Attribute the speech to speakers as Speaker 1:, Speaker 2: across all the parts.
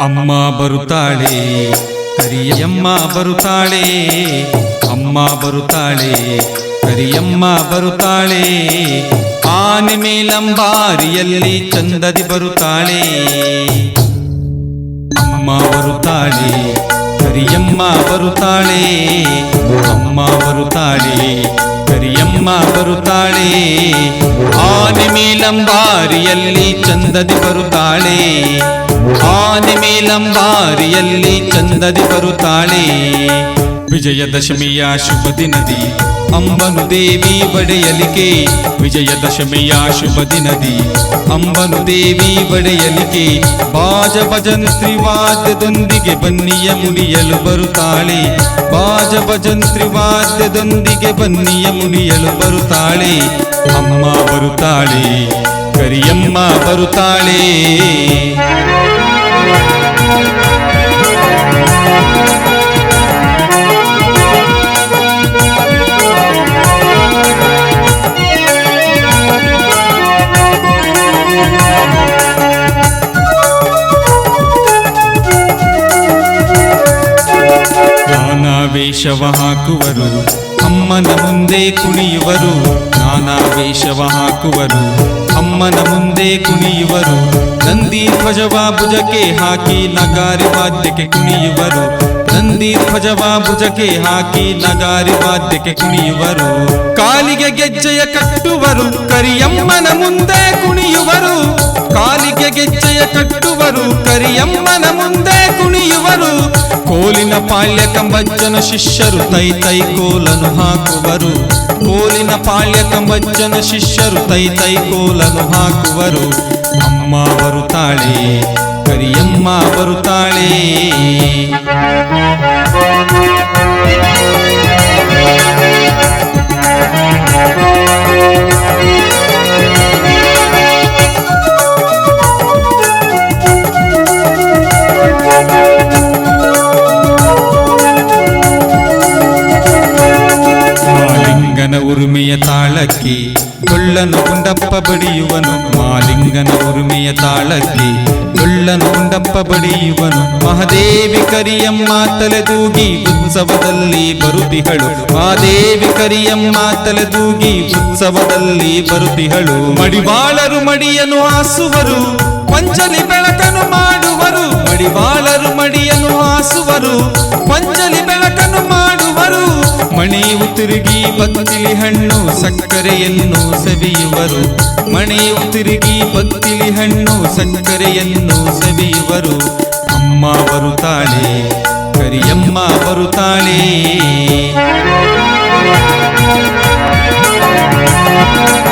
Speaker 1: ಅಮ್ಮ ಬರುತ್ತಾಳೆ ಕರಿಯಮ್ಮ ಬರುತ್ತಾಳೆ ಅಮ್ಮ ಬರುತ್ತಾಳೆ ಕರಿಯಮ್ಮ ಬರುತ್ತಾಳೆ ಆನೆ ಮೇಲಂಬಾರಿಯಲ್ಲಿ ಚಂದದಿ ಬರುತ್ತಾಳೆ. ಅಮ್ಮ ಬರುತ್ತಾಳೆ ಕರಿಯಮ್ಮ ಬರುತ್ತಾಳೆ, ಅಮ್ಮ ಬರುತ್ತಾಳೆ, ಕರಿಯಮ್ಮ ಬರುತ್ತಾಳೆ. ಆನೆ ಮೇಲಂಬಾರಿಯಲ್ಲಿ ಚಂದದಿ ಬರುತ್ತಾಳೆ, ಆನೆ ಮೇಲಂಬಾರಿಯಲ್ಲಿ ಚಂದದಿ ಬರುತ್ತಾಳೆ. ವಿಜಯದಶಮಿಯ ಶುಭ ದಿನದಿ ಅಂಬನು ದೇವಿ ಬಡೆಯಲಿಕೆ ವಿಜಯದಶಮಿಯ ಶುಭ ದಿನದಿ. ಅಂಬನು ದೇವಿ ಬಡೆಯಲಿಕೆ ಬಾಜ ಭಜನ್ ತ್ರಿವಾದ್ಯದೊಂದಿಗೆ ಬನ್ನಿಯ ಮುಡಿಯಲು ಬರುತ್ತಾಳೆ. ಬಾಜ ಭಜನ್ ತ್ರಿವಾದ್ಯದೊಂದಿಗೆ ಬನ್ನಿಯ ಮುಡಿಯಲು ಬರುತ್ತಾಳೆ. ಅಮ್ಮ ಬರುತ್ತಾಳೆ, ಕರಿಯಮ್ಮ ಬರುತ್ತಾಳೆ. ವೇಷವ ಹಾಕುವರು. ಅಮ್ಮನ ಮುಂದೆ ಕುಣಿಯುವರು. ನಾನಾ ವೇಷವ ಹಾಕುವರು. ಅಮ್ಮನ ಮುಂದೆ ಕುಣಿಯುವರು. ನಂದಿ ಧ್ವಜವ ಭುಜಕ್ಕೆ ಹಾಕಿ ನಗಾರಿ ವಾದ್ಯಕ್ಕೆ ಕುಣಿಯುವರು. ನಂದಿ ಧ್ವಜವ ಭುಜಕ್ಕೆ ಹಾಕಿ ನಗಾರಿ ವಾದ್ಯಕ್ಕೆ ಕುಣಿಯುವರು. ಕಾಲಿಗೆ ಗೆಜ್ಜೆಯ ಕಟ್ಟುವರು. ಕರಿಯಮ್ಮನ ಮುಂದೆ ಕುಣಿಯುವರು. ಕಾಲಿಗೆ ಗೆಜ್ಜೆಯ ಕಟ್ಟುವರು. ಕರಿಯಮ್ಮನ ಮುಂದೆ ಕುಣಿಯುವರು. ಕೋಲಿನ ಪಾಳ್ಯ ಕಂಬಜ್ಜನ ಶಿಷ್ಯರು ತೈ ತೈ ಕೋಲನು ಹಾಕುವರು. ಕೋಲಿನ ಪಾಳ್ಯ ಕಂಬಜ್ಜನ ಶಿಷ್ಯರು ತೈ ತೈ ಕೋಲನು ಹಾಕುವರು. ಅಮ್ಮ ಬರುತ್ತಾಳೆ ಕರಿಯಮ್ಮ ಬರುತ್ತಾಳೆ ತಾಳಕ್ಕೆ ಕೊಳ್ಳನು ಗುಂಡಪ್ಪ ಬಡಿಯುವನು, ಮಾಲಿಂಗನ ಉರುಮೆಯ ತಾಳಕ್ಕೆ ಕೊಳ್ಳನು ಗುಂಡಪ್ಪ ಬಡಿಯುವನು, ಮಹಾದೇವಿ ಕರಿಯಮ್ಮ ತಲೆದೂಗಿ ಉತ್ಸವದಲ್ಲಿ ಬರುತಿಹಳು, ಮಹಾದೇವಿ ಕರಿಯಮ್ಮ ತಲೆದೂಗಿ ಉತ್ಸವದಲ್ಲಿ ಬರುತಿಹಳು. ಮಡಿವಾಳರು ಮಡಿಯನು ಹಾಸುವರು ಪಂಚಲಿ ಬೆಳಕನು ಮಾಡುವರು, ಮಡಿವಾಳರು ಮಡಿಯನು ಹಾಸುವರು ಮಣಿಯು ತಿರುಗಿ ಪತ್ತಿಲಿ ಹಣ್ಣು ಸಕ್ಕರೆಯನ್ನು ಸವಿಯುವರು. ಮಣೆಯು ತಿರುಗಿ ಪತ್ತಿಲಿ ಹಣ್ಣು ಸಕ್ಕರೆಯನ್ನು ಸವಿಯುವರು. ಅಮ್ಮ ಬರುತ್ತಾಳೆ, ಕರಿಯಮ್ಮ ಬರುತ್ತಾಳೆ. ಹರಿಜನ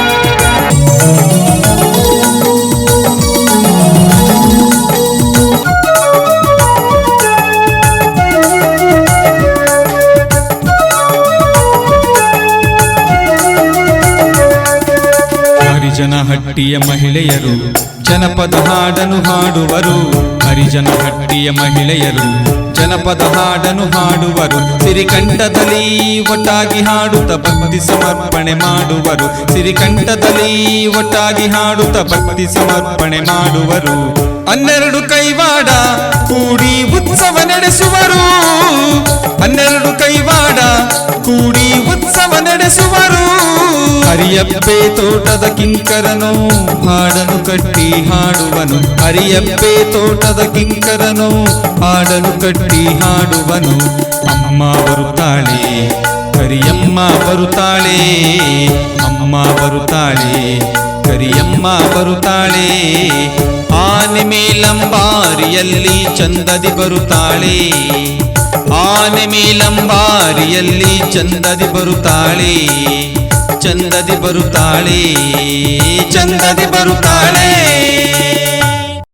Speaker 1: ಹಟ್ಟಿಯ ಮಹಿಳೆಯರು, ಜನಪದ ಹಾಡನು ಹಾಡುವರು. ಹರಿಜನ ಹಟ್ಟಿಯ ಮಹಿಳೆಯರು, ಜನಪದ ಹಾಡನು ಹಾಡುವರು. ಸಿರಿಕಂಠದಲ್ಲಿ ಒಟ್ಟಾಗಿ ಹಾಡುತ್ತ ಭಕ್ತಿ ಸಮರ್ಪಣೆ ಮಾಡುವರು. ಸಿರಿಕಂಠದಲ್ಲಿ ಒಟ್ಟಾಗಿ ಹಾಡುತ್ತ ಭಕ್ತಿ ಸಮರ್ಪಣೆ ಮಾಡುವರು. ಹನ್ನೆರಡು ಕೈವಾಡ ಕೂಡಿ ಉತ್ಸವ ನಡೆಸುವರು. ಹನ್ನೆರಡು ಕೈವಾಡ ಕೂಡಿ ಉತ್ಸವ ನಡೆಸುವರು. ಹರಿಯಪ್ಪೆ ತೋಟದ ಕಿಂಕರನು ಹಾಡನು ಕಟ್ಟಿ ಹಾಡುವನು. ಅರಿಯಪ್ಪೆ ತೋಟದ ಕಿಂಕರನು ಹಾಡನು ಕಟ್ಟಿ ಹಾಡುವನು. ಅಮ್ಮ ಬರುತ್ತಾಳೆ, ಕರಿಯಮ್ಮ ಬರುತ್ತಾಳೆ, ಅಮ್ಮ ಬರುತ್ತಾಳೆ, ಕರಿಯಮ್ಮ ಬರುತ್ತಾಳೆ. ಆನೆ ಮೇಲಂಬಾರಿಯಲ್ಲಿ ಚಂದದಿ ಬರುತ್ತಾಳೆ. ಆನೆ ಮೇಲಂಬಾರಿಯಲ್ಲಿ ಚಂದದಿ ಬರುತ್ತಾಳೆ. ಚಂದದಿ ಬರುತ್ತಾಳೆ ಚಂದದಿ ಬರುತ್ತಾಳೆ.